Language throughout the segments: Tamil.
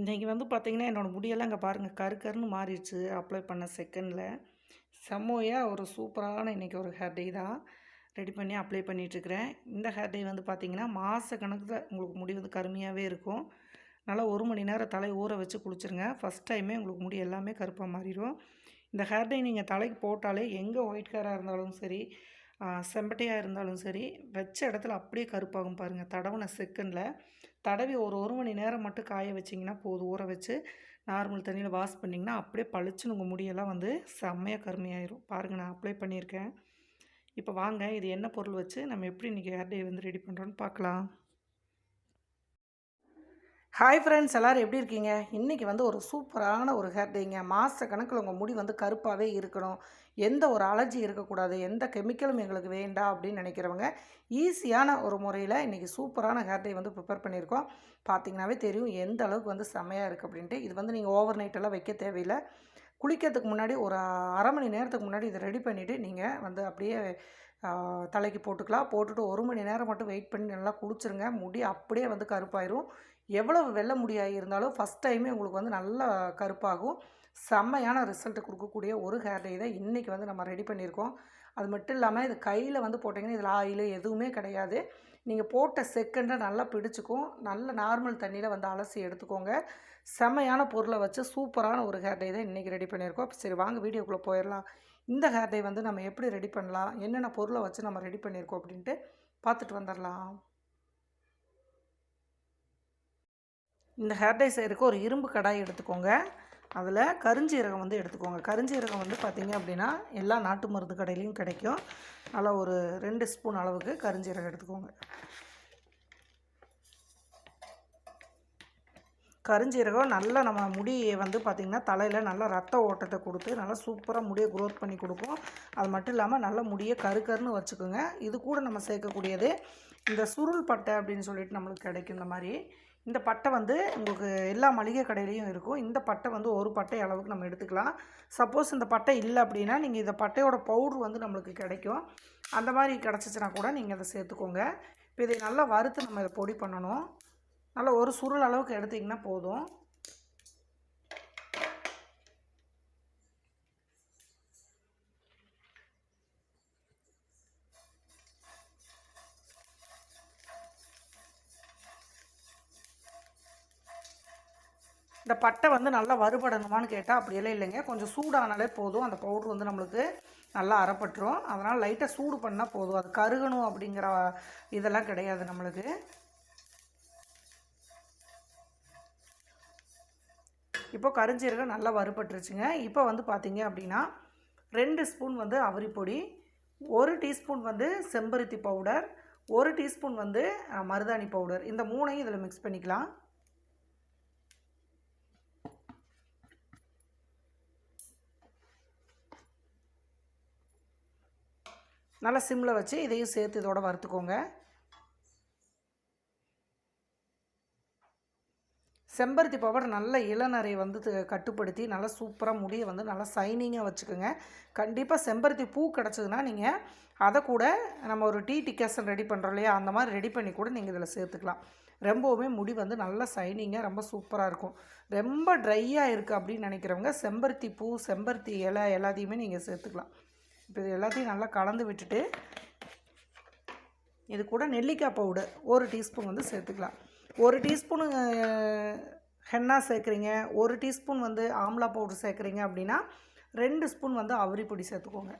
இன்றைக்கி வந்து பார்த்திங்கன்னா என்னோடய முடியெல்லாம் இங்கே பாருங்கள் கரு கருன்னு மாறிடுச்சு. அப்ளை பண்ண செகண்டில் செம்மையாக ஒரு சூப்பரான இன்னைக்கு ஒரு ஹேர் டே தான். ரெடி பண்ணி அப்ளை பண்ணிகிட்ருக்கிறேன் இந்த ஹேர் டே வந்து பார்த்திங்கன்னா மாச கணக்குல உங்களுக்கு முடி வந்து கருமையாகவே இருக்கும். நல்லா ஒரு மணி நேரம் தலைய ஊற வச்சு குளிச்சுருங்க. ஃபஸ்ட் டைமே உங்களுக்கு முடி எல்லாமே கருப்பாக மாறிடும். இந்த ஹேர் டே நீங்கள் தலைக்கு போட்டாலே எங்கே ஒயிட் ஹேரா இருந்தாலும் சரி, செம்பட்டையாக இருந்தாலும் சரி, வச்ச இடத்துல அப்படியே கருப்பாகும் பாருங்கள் தடவின செகண்டில் தடவி ஒரு ஒரு மணி நேரம் மட்டும் காய வச்சிங்கன்னா போதும். ஊற வச்சு நார்மல் தண்ணியில் வாஷ் பண்ணிங்கன்னா, அப்படியே பளிச்சுன்னு உங்கள் முடியெல்லாம் வந்து செம்மையாக கருமையாயிரும். பாருங்கள் நான் அப்ளை பண்ணியிருக்கேன். இப்போ வாங்க இது என்ன பொருள் வச்சு நம்ம எப்படி இன்றைக்கி ஹேர் டே வந்து ரெடி பண்ணுறோன்னு பார்க்கலாம். ஹாய் ஃப்ரெண்ட்ஸ் எல்லோரும் எப்படி இருக்கீங்க? இன்னைக்கு வந்து ஒரு சூப்பரான ஒரு ஹேர் டேங்க மாத கணக்கில் உங்கள் முடி வந்து கருப்பாகவே இருக்கணும். எந்த ஒரு அலர்ஜி இருக்கக்கூடாது. எந்த கெமிக்கலும் எங்களுக்கு வேண்டாம் அப்படின்னு நினைக்கிறவங்க, ஈஸியான ஒரு முறையில் இன்றைக்கி சூப்பரான ஹேர் டே வந்து ப்ரிப்பேர் பண்ணியிருக்கோம். பார்த்திங்கனாவே தெரியும் எந்த அளவுக்கு வந்து செமையாக இருக்குது அப்படின்ட்டு. இது வந்து நீங்கள் ஓவர் நைட்டெல்லாம் வைக்க தேவையில்லை குளிக்கிறதுக்கு முன்னாடி ஒரு அரை மணி நேரத்துக்கு முன்னாடி இதை ரெடி பண்ணிவிட்டு நீங்கள் வந்து அப்படியே தலைக்கு போட்டுக்கலாம். போட்டுட்டு ஒரு மணி நேரம் மட்டும் வெயிட் பண்ணி நல்லா குளிச்சுருங்க. முடி அப்படியே வந்து கருப்பாயிரும். எவ்வளவு வெள்ள முடியாக இருந்தாலும் ஃபஸ்ட் டைமே உங்களுக்கு வந்து நல்லா கருப்பாகும். செம்மையான ரிசல்ட் கொடுக்கக்கூடிய ஒரு ஹேர் டே தான் இன்றைக்கி வந்து நம்ம ரெடி பண்ணியிருக்கோம். அது மட்டும் இல்லாமல் இது கையில் வந்து போட்டிங்கன்னா இதில் ஆயில் எதுவுமே கிடையாது. நீங்கள் போட்ட செகண்டை நல்லா பிடிச்சுக்கும். நல்ல நார்மல் தண்ணியில் வந்து அலசி எடுத்துக்கோங்க. செம்மையான பொருளை வச்சு சூப்பரான ஒரு ஹேர் டே தான் இன்றைக்கி ரெடி பண்ணியிருக்கோம். சரி வாங்க வீடியோக்குள்ளே போயிடலாம் இந்த ஹேர் டே வந்து நம்ம எப்படி ரெடி பண்ணலாம்? என்னென்ன பொருளை வச்சு நம்ம ரெடி பண்ணியிருக்கோம் அப்படின்ட்டு பார்த்துட்டு வந்துடலாம் இந்த ஹேர் டை செய்கிறதுக்கு ஒரு இரும்பு கடாய் எடுத்துக்கோங்க. அதில் கருஞ்சீரகம் வந்து எடுத்துக்கோங்க. கருஞ்சீரகம் வந்து பார்த்திங்க அப்படின்னா, எல்லா நாட்டு மருந்து கடையிலையும் கிடைக்கும். நல்லா ஒரு ரெண்டு ஸ்பூன் அளவுக்கு கருஞ்சீரகம் எடுத்துக்கோங்க. கருஞ்சீரகம் நல்லா நம்ம முடியை வந்து பார்த்திங்கன்னா தலையில் நல்லா ரத்த ஓட்டத்தை கொடுத்து நல்லா சூப்பராக முடியை க்ரோத் பண்ணி கொடுக்கும் அது மட்டும் இல்லாமல் நல்லா முடியை கரு கருன்னு வச்சுக்குங்க. இது கூட நம்ம சேர்க்கக்கூடியது, இந்த சுருள் பட்டை அப்படின்னு சொல்லிட்டு நம்மளுக்கு கிடைக்கும் இந்த மாதிரி இந்த பட்டை வந்து உங்களுக்கு எல்லா மளிகை கடையிலையும் இருக்கும். இந்த பட்டை வந்து ஒரு பட்டை அளவுக்கு நம்ம எடுத்துக்கலாம். சப்போஸ் இந்த பட்டை இல்லை அப்படின்னா, நீங்கள் இந்த பட்டையோட பவுட்ரு வந்து நம்மளுக்கு கிடைக்கும். அந்த மாதிரி கிடச்சிச்சின்னா கூட நீங்கள் அதை சேர்த்துக்கோங்க. இப்போ இதை நல்லா வறுத்து நம்ம இதை பொடி பண்ணணும். நல்லா ஒரு சுருள் அளவுக்கு எடுத்தீங்கன்னா போதும். இந்த பட்டை வந்து நல்லா வறுபடணுமான்னு கேட்டால் அப்படியெல்லாம் இல்லைங்க. கொஞ்சம் சூடானாலே போதும். அந்த பவுடர் வந்து நம்மளுக்கு நல்லா அறப்பட்டுரும். அதனால் லைட்டாக சூடு பண்ணால் போதும். அது கருகணும் அப்படிங்கிற இதெல்லாம் கிடையாது நம்மளுக்கு. இப்போ கரிஞ்சீரகம் நல்லா வறுபட்டுருச்சுங்க. இப்போ வந்து பார்த்தீங்க அப்படின்னா, ரெண்டு ஸ்பூன் வந்து அவரி பொடி, 1 டீஸ்பூன் வந்து செம்பருத்தி பவுடர், ஒரு டீஸ்பூன் வந்து மருதாணி பவுடர். இந்த மூணையும் இதில் மிக்ஸ் பண்ணிக்கலாம். நல்லா சிம்மில் வச்சு இதையும் சேர்த்து இதோட வறுத்துக்கோங்க. செம்பருத்தி பவுடர் நல்ல இளநரைய வந்து கட்டுப்படுத்தி, நல்லா சூப்பராக முடியை வந்து நல்லா சைனிங்காக வச்சுக்கோங்க கண்டிப்பாக செம்பருத்தி பூ கிடச்சிதுன்னா நீங்கள் அதை கூட நம்ம ஒரு டீ டிகாஷன் ரெடி பண்ணுறோம் இல்லையா? அந்த மாதிரி ரெடி பண்ணி கூட நீங்கள் இதில் சேர்த்துக்கலாம். ரொம்பவுமே முடி வந்து நல்லா சைனிங்காக ரொம்ப சூப்பராக இருக்கும். ரொம்ப ட்ரையாக இருக்குது அப்படின்னு நினைக்கிறவங்க, செம்பருத்தி பூ, செம்பருத்தி இலை எல்லாத்தையுமே நீங்கள் சேர்த்துக்கலாம். இப்போ இது எல்லாத்தையும் நல்லா கலந்து விட்டுட்டு, இது கூட நெல்லிக்காய் பவுடர் ஒரு டீஸ்பூன் வந்து சேர்த்துக்கலாம். ஒரு டீஸ்பூனு ஹென்னா சேர்க்குறீங்க, ஒரு டீஸ்பூன் வந்து ஆம்லா பவுடர் சேர்க்குறீங்க அப்படின்னா, ரெண்டு ஸ்பூன் வந்து அவரி பொடி சேர்த்துக்கோங்க.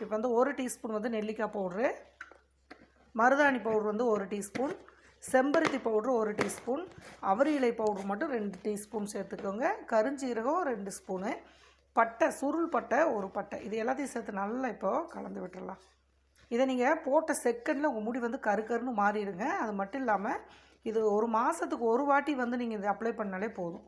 இப்போ வந்து ஒரு டீஸ்பூன் வந்து நெல்லிக்காய் பவுடரு, மருதாணி பவுடர் வந்து ஒரு டீஸ்பூன், செம்பருத்தி பவுடர் ஒரு டீஸ்பூன், அவரி இலை பவுடர் மட்டும் ரெண்டு டீஸ்பூன் சேர்த்துக்கோங்க. கருஞ்சீரகம் ரெண்டு ஸ்பூனு, பட்டை சுருள் பட்டை ஒரு பட்டை. இது எல்லாத்தையும் சேர்த்து நல்லா இப்போது கலந்து விட்டுடலாம் இதை நீங்கள் போட்ட செகண்டில் உங்கள் முடி வந்து கரு கருன்னு மாறிருங்க. அது மட்டும் இல்லாமல் இது ஒரு மாதத்துக்கு ஒரு வாட்டி வந்து நீங்கள் இதை அப்ளை பண்ணாலே போதும்.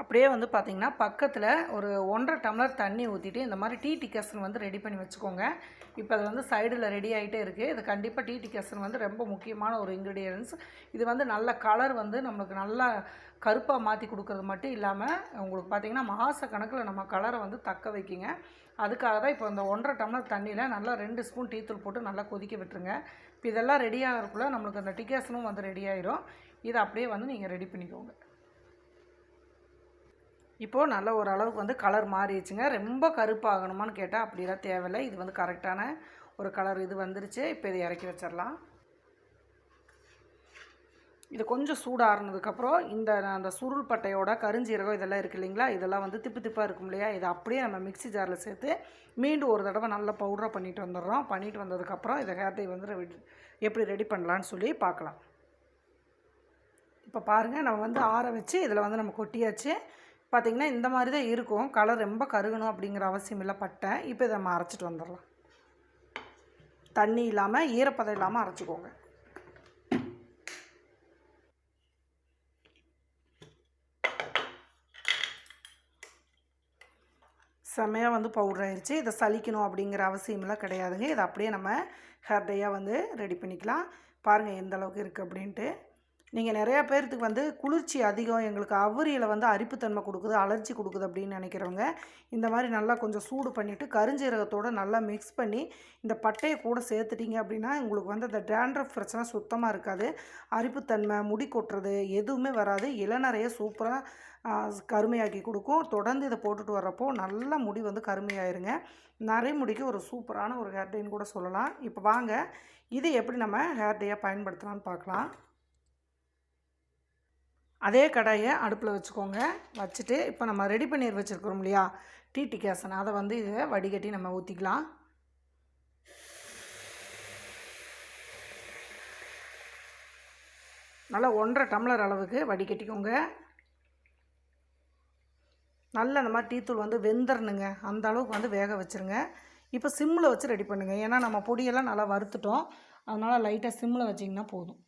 அப்படியே வந்து பார்த்தீங்கன்னா, பக்கத்தில் ஒரு 1 1/2 டம்ளர் தண்ணி ஊற்றிட்டு இந்த மாதிரி டீ டிகாஷன் வந்து ரெடி பண்ணி வச்சுக்கோங்க. இப்போ அது வந்து சைடில் ரெடி ஆகிட்டே இருக்குது இது கண்டிப்பாக டீ டிகாஷன் வந்து ரொம்ப முக்கியமான ஒரு இன்க்ரீடியன்ஸ் இது வந்து நல்ல கலர் வந்து நம்மளுக்கு நல்லா கருப்பாக மாற்றி கொடுக்கறது மட்டும் இல்லாமல் உங்களுக்கு பார்த்தீங்கன்னா, மாத கணக்கில் நம்ம கலரை வந்து தக்க வைக்குங்க. அதுக்காக தான் இப்போ இந்த ஒன்றரை டம்ளர் தண்ணியில் நல்லா ரெண்டு ஸ்பூன் டீத்தூள் போட்டு நல்லா கொதிக்க விட்டுருங்க. இப்போ இதெல்லாம் ரெடி ஆகிறதுக்குள்ளே நம்மளுக்கு அந்த டிகாசனும் வந்து ரெடி ஆயிரும். இதை அப்படியே வந்து நீங்கள் ரெடி பண்ணிக்கோங்க. இப்போது நல்ல ஓரளவுக்கு வந்து கலர் மாறிடுச்சுங்க. ரொம்ப கருப்பாகணுமான்னு கேட்டால் அப்படிலாம் தேவையில்லை. இது வந்து கரெக்டான ஒரு கலர் இது வந்துருச்சு. இப்போ இதை இறக்கி வச்சிடலாம். இது கொஞ்சம் சூடாறினதுக்கப்புறம் இந்த அந்த சுருள் பட்டையோட கருஞ்சீரகம் இதெல்லாம் இருக்குது இல்லைங்களா? இதெல்லாம் வந்து திப்பு திப்பாக இருக்கும் இல்லையா? இதை அப்படியே நம்ம மிக்ஸி ஜாரில் சேர்த்து மீண்டும் ஒரு தடவை நல்லா பவுடராக பண்ணிட்டு வந்துடுறோம். பண்ணிட்டு வந்ததுக்கப்புறம் இதை ஹேர் டை வந்து ரெடி- எப்படி ரெடி பண்ணலான்னு சொல்லி பார்க்கலாம். இப்போ பாருங்கள் நம்ம வந்து ஆற வச்சு இதில் வந்து நம்ம கொட்டியாச்சு. பார்த்திங்கன்னா இந்த மாதிரி தான் இருக்கும். கலர் ரொம்ப கருகணும் அப்படிங்கிற அவசியம் இல்லை. பட்டை. இப்போ இதை நம்ம அரைச்சிட்டு வந்துடலாம். தண்ணி இல்லாமல் ஈரப்பதம் இல்லாமல் அரைச்சிக்கோங்க. செம்மையாக வந்து பவுடர் ஆயிடுச்சு இதை சலிக்கணும் அப்படிங்கிற அவசியமெல்லாம் கிடையாதுங்க. இதை அப்படியே நம்ம ஹேர் டையாக வந்து ரெடி பண்ணிக்கலாம். பாருங்கள் எந்த அளவுக்கு இருக்குது அப்படின்ட்டு. நீங்கள் நிறையா பேர்த்துக்கு வந்து குளிர்ச்சி அதிகம் எங்களுக்கு அவுரியில் வந்து அரிப்புத்தன்மை கொடுக்குது அலர்ஜி கொடுக்குது அப்படின்னு நினைக்கிறவங்க இந்த மாதிரி நல்லா கொஞ்சம் சூடு பண்ணிவிட்டு கருஞ்சீரகத்தோடு நல்லா மிக்ஸ் பண்ணி இந்த பட்டையை கூட சேர்த்துட்டீங்க அப்படின்னா உங்களுக்கு வந்து அந்த டேண்ட்ரஃப் பிரச்சனை சுத்தமாக இருக்காது. அரிப்புத்தன்மை முடி கொட்டுறது எதுவுமே வராது. இளநறைய சூப்பராக கருமையாக்கி கொடுக்கும். தொடர்ந்து இதை போட்டுட்டு வர்றப்போ நல்ல முடி வந்து கருமையாயிருங்க. நிறைய முடிக்கு ஒரு சூப்பரான ஒரு ஹேர் டைன்னு கூட சொல்லலாம். இப்போ வாங்க இது எப்படி நம்ம ஹேர் டையாக பயன்படுத்தலாம்னு பார்க்கலாம். அதே கடாயை அடுப்பில் வச்சுக்கோங்க. வச்சுட்டு இப்போ நம்ம ரெடி பண்ணி வச்சுருக்கிறோம் இல்லையா? டிடி கேசன் அதை வந்து இதை வடிகட்டி நம்ம ஊற்றிக்கலாம் நல்லா ஒன்றரை டம்ளர் அளவுக்கு வடிகட்டிக்கோங்க. நல்ல இந்த மாதிரி டீத்தூள் வந்து வெந்துடணுங்க அந்த அளவுக்கு வந்து வேக வச்சுருங்க. இப்போ சிம்மில் வச்சு ரெடி பண்ணுங்கள் ஏன்னா நம்ம பொடியெல்லாம் நல்லா வறுத்துட்டோம். அதனால் லைட்டாக சிம்மில் வச்சிங்கன்னா போதும்.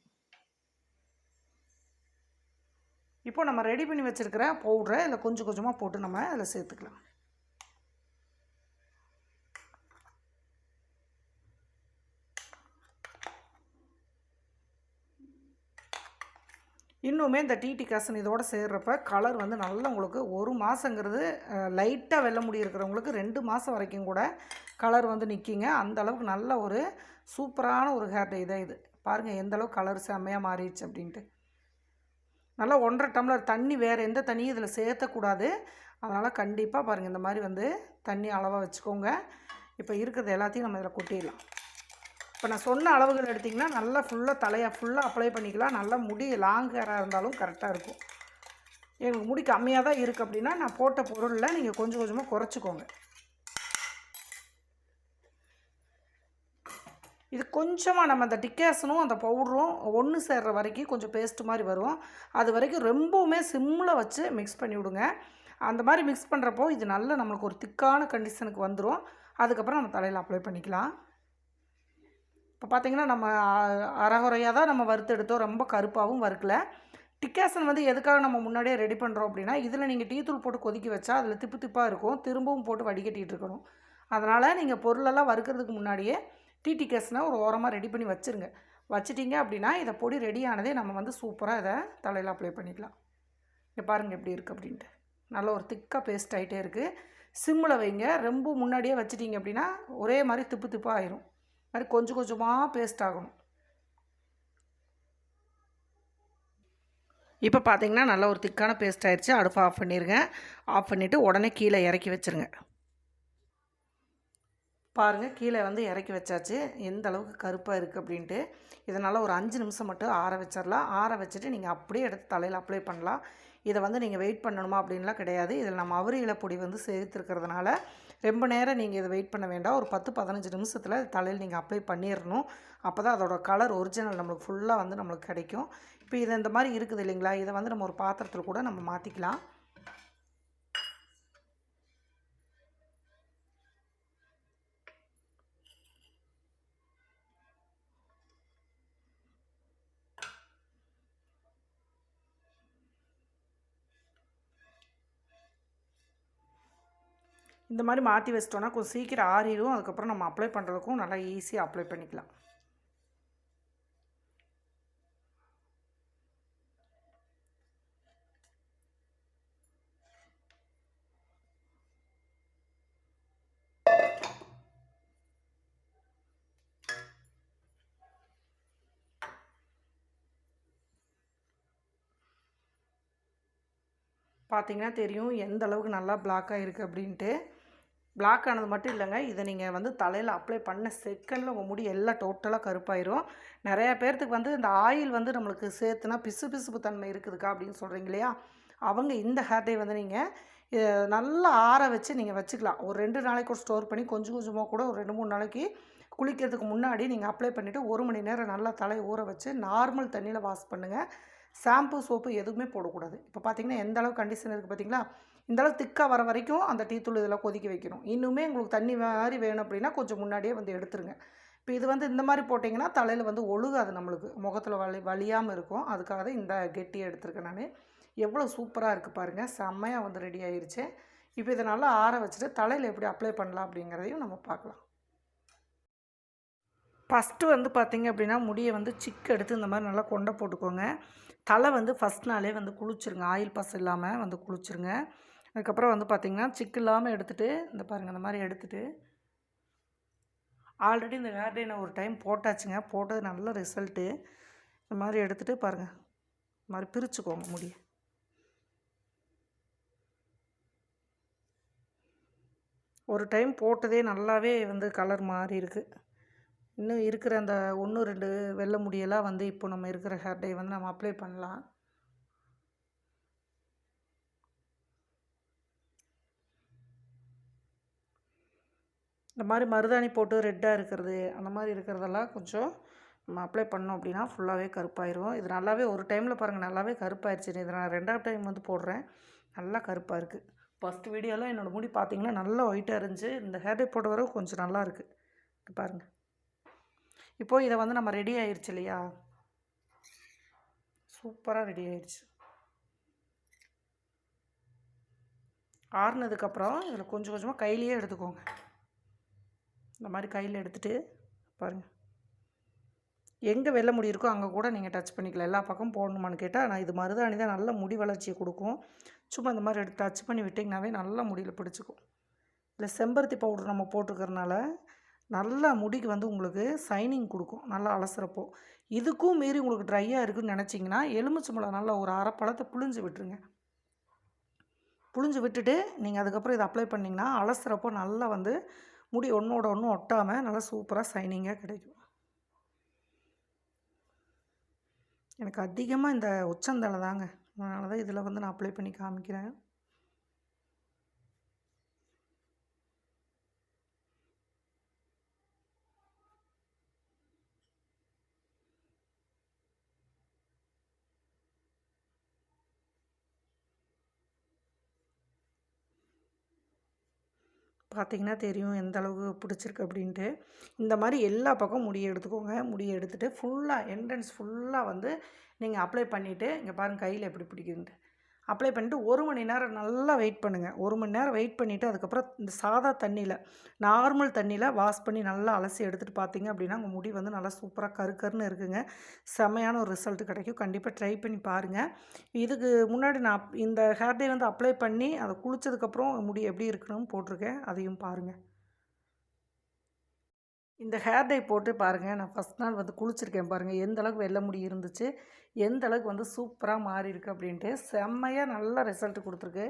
இப்போ நம்ம ரெடி பண்ணி வச்சுருக்கிற பவுடரை இதில் கொஞ்சம் கொஞ்சமாக போட்டு நம்ம அதில் சேர்த்துக்கலாம். இன்னுமே இந்த டிடி காசன் இதோட சேர்கிறப்ப கலர் வந்து நல்லா உங்களுக்கு ஒரு மாதங்கிறது லைட்டாக வெள்ள முடி இருக்கிறவங்களுக்கு ரெண்டு மாதம் வரைக்கும் கூட கலர் வந்து நிற்கிங்க அந்த அளவுக்கு நல்ல ஒரு சூப்பரான ஒரு ஹேர் டே இதாக இது. பாருங்கள் எந்தளவுக்கு கலர் செம்மையாக மாறிடுச்சு அப்படின்ட்டு. நல்லா ஒன்றரை டம்ளர் தண்ணி வேறு எந்த தண்ணியும் இதில் சேர்த்தக்கூடாது. அதனால் கண்டிப்பாக பாருங்கள் இந்த மாதிரி வந்து தண்ணி அளவாக வச்சுக்கோங்க. இப்போ இருக்கிறது எல்லாத்தையும் நம்ம இதில் கொட்டிடலாம். இப்போ நான் சொன்ன அளவுகள் எடுத்திங்கன்னா நல்லா ஃபுல்லாக தலையை ஃபுல்லாக அப்ளை பண்ணிக்கலாம். நல்லா முடி லாங் ஹேராக இருந்தாலும் கரெக்டாக இருக்கும். எங்களுக்கு முடி கம்மியாக தான் இருக்குது அப்படின்னா நான் போட்ட பொருளில் நீங்கள் கொஞ்சம் கொஞ்சமாக குறைச்சிக்கோங்க. இது கொஞ்சமாக நம்ம அந்த டிக்காசனும் அந்த பவுடரும் ஒன்று சேர்ற வரைக்கும் கொஞ்சம் பேஸ்ட் மாதிரி வரும். அது வரைக்கும் ரொம்பவுமே சிம்மில் வச்சு மிக்ஸ் பண்ணி விடுங்க. அந்த மாதிரி மிக்ஸ் பண்ணுறப்போ இது நல்ல நம்மளுக்கு ஒரு திக்கான கண்டிஷனுக்கு வந்துடும் அதுக்கப்புறம் நம்ம தலையில் அப்ளை பண்ணிக்கலாம். இப்போ பார்த்தீங்கன்னா நம்ம அ- அரைகுறையாக தான் நம்ம வறுத்தெடுத்தோம் ரொம்ப கருப்பாகவும் வறுக்கல. டிக்காசன் வந்து எதுக்காக நம்ம முன்னாடியே ரெடி பண்ணுறோம் அப்படின்னா இதில் நீங்கள் டீ தூள் போட்டு கொதிக்க வச்சா அதில் திப்பு திப்பாக இருக்கும். திரும்பவும் போட்டு வடிகட்டிகிட்டு இருக்கணும். அதனால் நீங்கள் பொருளெல்லாம் வறுக்கிறதுக்கு முன்னாடியே டிடி கேஸ்னால் ஒரு ஓரமாக ரெடி பண்ணி வச்சுருங்க. வச்சிட்டிங்க அப்படின்னா இதை பொடி ரெடி ஆனதே நம்ம வந்து சூப்பராக இதை தலையில் அப்ளை பண்ணிக்கலாம். இங்கே பாருங்கள் எப்படி இருக்குது அப்படின்ட்டு. நல்ல ஒரு திக்காக பேஸ்ட் ஆகிட்டே இருக்குது சிம்மில் வைங்க. ரொம்ப முன்னாடியே வச்சிட்டிங்க அப்படின்னா ஒரே மாதிரி திப்பு திப்பாக ஆயிரும். மாதிரி கொஞ்சம் கொஞ்சமாக பேஸ்ட் ஆகணும். இப்போ பார்த்தீங்கன்னா நல்ல ஒரு திக்கான பேஸ்ட் ஆயிடுச்சு அடுப்பு ஆஃப் பண்ணிடுங்க ஆஃப் பண்ணிவிட்டு உடனே கீழே இறக்கி வச்சுருங்க. பாருங்கள் கீழே வந்து இறக்கி வச்சாச்சு. எந்த அளவுக்கு கருப்பாக இருக்குது அப்படின்ட்டு. இதனால் ஒரு அஞ்சு நிமிஷம் மட்டும் ஆற வச்சிடலாம் ஆற வச்சுட்டு நீங்கள் அப்படியே எடுத்து தலையில் அப்ளை பண்ணலாம். இதை வந்து நீங்கள் வெயிட் பண்ணணுமா அப்படின்லாம் கிடையாது. இதில் நம்ம அவரி பொடி வந்து சேர்த்துருக்கிறதுனால ரொம்ப நேரம் நீங்கள் இதை வெயிட் பண்ண வேண்டாம். ஒரு பத்து பதினஞ்சு நிமிஷத்தில் தலையில் நீங்கள் அப்ளை பண்ணிடணும் அப்போ தான் அதோட கலர் ஒரிஜினல் நம்மளுக்கு ஃபுல்லாக வந்து நம்மளுக்கு கிடைக்கும். இப்போ இது இந்த மாதிரி இருக்குது இல்லைங்களா? இதை வந்து நம்ம ஒரு பாத்திரத்தில் கூட நம்ம மாற்றிக்கலாம் இந்த மாதிரி மாற்றி வச்சிட்டோன்னா கொஞ்சம் சீக்கிரம் ஆறிடும். அதுக்கப்புறம் நம்ம அப்ளை பண்ணுறதுக்கும் நல்லா ஈஸியாக அப்ளை பண்ணிக்கலாம். பார்த்திங்கன்னா தெரியும் எந்த அளவுக்கு நல்லா பிளாக்காக இருக்குது அப்படின்ட்டு. பிளாக் ஆனது மட்டும் இல்லைங்க. இதை நீங்கள் வந்து தலையில் அப்ளை பண்ண செகண்டில் உங்கள் முடி எல்லாம் டோட்டலாக கருப்பாயிரும். நிறையா பேர்த்துக்கு வந்து இந்த ஆயில் வந்து நம்மளுக்கு சேர்த்துனா பிசு பிசுப்பு தன்மை இருக்குதுக்கா அப்படின்னு சொல்கிறீங்க இல்லையா? அவங்க இந்த ஹேர் டே வந்து நீங்கள் நல்லா ஆற வச்சு நீங்கள் வச்சுக்கலாம். ஒரு ரெண்டு நாளைக்கு ஒரு ஸ்டோர் பண்ணி கொஞ்சம் கொஞ்சமாக கூட ஒரு ரெண்டு மூணு நாளைக்கு குளிக்கிறதுக்கு முன்னாடி நீங்கள் அப்ளை பண்ணிவிட்டு ஒரு மணி நேரம் நல்லா தலையை ஊற வச்சு நார்மல் தண்ணியில் வாஷ் பண்ணுங்கள் ஷாம்பு சோப்பு எதுவுமே போடக்கூடாது. இப்போ பார்த்தீங்கன்னா எந்த அளவு கண்டிஷன் இருக்குது பார்த்தீங்களா இந்தளவு திக்காக வர வரைக்கும் அந்த டீத்தூள் இதெல்லாம் கொதிக்க வைக்கணும். இன்னுமே உங்களுக்கு தண்ணி மாதிரி வேணும் அப்படின்னா கொஞ்சம் முன்னாடியே வந்து எடுத்துருங்க. இப்போ இது வந்து இந்த மாதிரி போட்டிங்கன்னா தலையில் வந்து ஒழுகாது நம்மளுக்கு. முகத்தில் வலி வலியாமல் இருக்கும். அதுக்காக தான் இந்த கெட்டியை எடுத்துருக்கேன் நான். எவ்வளோ சூப்பராக இருக்குது பாருங்கள் செம்மையாக வந்து ரெடி ஆயிடுச்சு இப்போ இதை நல்லா ஆற வச்சுட்டு தலையில் எப்படி அப்ளை பண்ணலாம் அப்படிங்கிறதையும் நம்ம பார்க்கலாம். ஃபஸ்ட்டு வந்து பார்த்திங்க அப்படின்னா முடியை வந்து சிக்கு எடுத்து இந்த மாதிரி நல்லா கொண்டை போட்டுக்கோங்க. தலை வந்து ஃபஸ்ட் நாளே வந்து குளிச்சிருங்க. ஆயில் பஸ் இல்லாமல் வந்து குளிச்சிருங்க. அதுக்கப்புறம் வந்து பார்த்திங்கன்னா சிக்கு இல்லாமல் எடுத்துகிட்டு இந்த பாருங்கள் இந்த மாதிரி எடுத்துகிட்டு ஆல்ரெடி இந்த ஹேர் டே நான் ஒரு டைம் போட்டாச்சுங்க. போட்டது நல்ல ரிசல்ட்டு இந்த மாதிரி எடுத்துகிட்டு பாருங்கள் இந்த மாதிரி பிரிச்சுக்கோங்க முடியை. ஒரு டைம் போட்டதே நல்லாவே வந்து கலர் மாறி இருக்குது இன்னும் இருக்கிற அந்த ஒன்று ரெண்டு வெள்ளை முடியெல்லாம் வந்து இப்போ நம்ம இருக்கிற ஹேர் டை வந்து நம்ம அப்ளை பண்ணலாம். இந்த மாதிரி மருதாணி போட்டு ரெட்டாக இருக்கிறது அந்த மாதிரி இருக்கிறதெல்லாம் கொஞ்சம் நம்ம அப்ளை பண்ணோம் அப்படின்னா ஃபுல்லாகவே கருப்பாயிரும். இது நல்லாவே ஒரு டைமில் பாருங்கள் நல்லாவே கருப்பாயிருச்சு. இதை நான் ரெண்டாவது டைம் வந்து போடுறேன். நல்லா கருப்பாக இருக்குது ஃபஸ்ட் வீடியோலாம் என்னோடய முடி பார்த்திங்கன்னா நல்லா ஒயிட்டாக இருந்துச்சு. இந்த ஹேர் டை போட்ட வரை கொஞ்சம் நல்லா இருக்குது பாருங்கள் இப்போது இதை வந்து நம்ம ரெடி ஆயிடுச்சு இல்லையா? சூப்பராக ரெடி ஆயிடுச்சு ஆறுனதுக்கப்புறம் இதில் கொஞ்சம் கொஞ்சமாக கையிலேயே எடுத்துக்கோங்க. இந்த மாதிரி கையில் எடுத்துகிட்டு பாருங்கள் எங்கே வெள்ளை முடி இருக்கோ அங்கே கூட நீங்கள் டச் பண்ணிக்கலாம். எல்லா பக்கம் போடணுமான்னு கேட்டால் நான் இது மருதாணி தான் நல்ல முடி வளர்ச்சியை கொடுக்கும். சும்மா இந்த மாதிரி எடுத்து டச் பண்ணி விட்டிங்கனாவே நல்லா முடியில் பிடிச்சிக்கும். இல்லை செம்பருத்தி பவுடர் நம்ம போட்டுருக்கறனால நல்லா முடிக்கு வந்து உங்களுக்கு சைனிங் கொடுக்கும். நல்லா அலசுறப்போ. இதுக்கும் மீறி உங்களுக்கு ட்ரையாக இருக்குதுன்னு நினச்சிங்கன்னா எலுமிச்சம்பழம் நல்லா ஒரு அரை பழத்தை புழிஞ்சு விட்டுருங்க. புழிஞ்சு விட்டுட்டு நீங்கள் அதுக்கப்புறம் இதை அப்ளை பண்ணிங்கன்னா அலசுறப்போ நல்லா வந்து முடி ஒன்றோட ஒன்றும் ஒட்டாமல் நல்லா சூப்பராக சைனிங்காக கிடைக்கும். எனக்கு அதிகமாக இந்த உச்சந்தலை தாங்க அதனால தான் இதில் வந்து நான் அப்ளை பண்ணி காமிக்கிறேன். பார்த்தீங்கன்னா தெரியும் எந்த அளவுக்கு பிடிச்சிருக்கு அப்படின்ட்டு. இந்த மாதிரி எல்லா பக்கம் முடியை எடுத்துக்கோங்க. முடியை எடுத்துகிட்டு ஃபுல்லாக என்ட்ரன்ஸ் ஃபுல்லாக வந்து நீங்கள் அப்ளை பண்ணிவிட்டு இங்கே பாருங்கள் கையில் எப்படி பிடிக்குதுன்ட்டு. அப்ளை பண்ணிவிட்டு ஒரு மணி நேரம் நல்லா வெயிட் பண்ணுங்கள் ஒரு மணி நேரம் வெயிட் பண்ணிவிட்டு அதுக்கப்புறம் இந்த சாதா தண்ணியில் நார்மல் தண்ணியில் வாஷ் பண்ணி நல்லா அலசி எடுத்துகிட்டு பார்த்தீங்க அப்படின்னா உங்கள் முடி வந்து நல்லா சூப்பராக கருக்கருன்னு இருக்குங்க. செம்மையான ஒரு ரிசல்ட் கிடைக்கும். கண்டிப்பாக ட்ரை பண்ணி பாருங்கள் இதுக்கு முன்னாடி நான் இந்த ஹேர் டே வந்து அப்ளை பண்ணி அதை குளித்ததுக்கப்புறம் முடி எப்படி இருக்கணும்னு போட்டிருக்கேன். அதையும் பாருங்கள் இந்த ஹேர் டை போட்டு பாருங்கள் நான் ஃபஸ்ட் நாள் வந்து குளிச்சிருக்கேன் பாருங்கள் எந்த அளவுக்கு வெள்ளை முடி இருந்துச்சு எந்த அளவுக்கு வந்து சூப்பராக மாறி இருக்குது அப்படின்ட்டு செம்மையாக நல்ல ரிசல்ட் கொடுத்துருக்கு.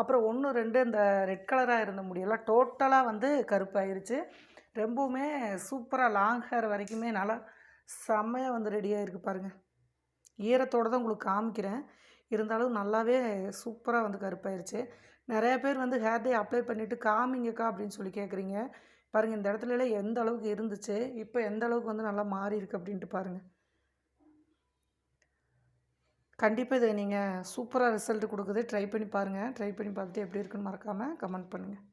அப்புறம் ஒன்று ரெண்டு இந்த ரெட் கலராக இருந்த முடியெல்லாம் டோட்டலாக வந்து கருப்பாயிருச்சு. ரொம்பவுமே சூப்பராக லாங் ஹேர் வரைக்குமே நல்லா செம்மையாக வந்து ரெடியாக இருக்குது பாருங்கள் ஈரத்தோடு தான் உங்களுக்கு காமிக்கிறேன். இருந்தாலும் நல்லாவே சூப்பராக வந்து கருப்பாயிருச்சு. நிறையா பேர் வந்து ஹேர் டே அப்ளை பண்ணிவிட்டு காமிங்கக்கா அப்படின்னு சொல்லி கேட்குறீங்க பாருங்கள் இந்த இடத்துலலாம் எந்த அளவுக்கு இருந்துச்சு இப்போ எந்த அளவுக்கு வந்து நல்லா மாறி இருக்குது அப்படின்ட்டு பாருங்கள் கண்டிப்பாக இதை நீங்கள் சூப்பராக ரிசல்ட் கொடுக்குது ட்ரை பண்ணி பாருங்கள் ட்ரை பண்ணி பார்த்துட்டு எப்படி இருக்குன்னு மறக்காமல் கமெண்ட் பண்ணுங்கள்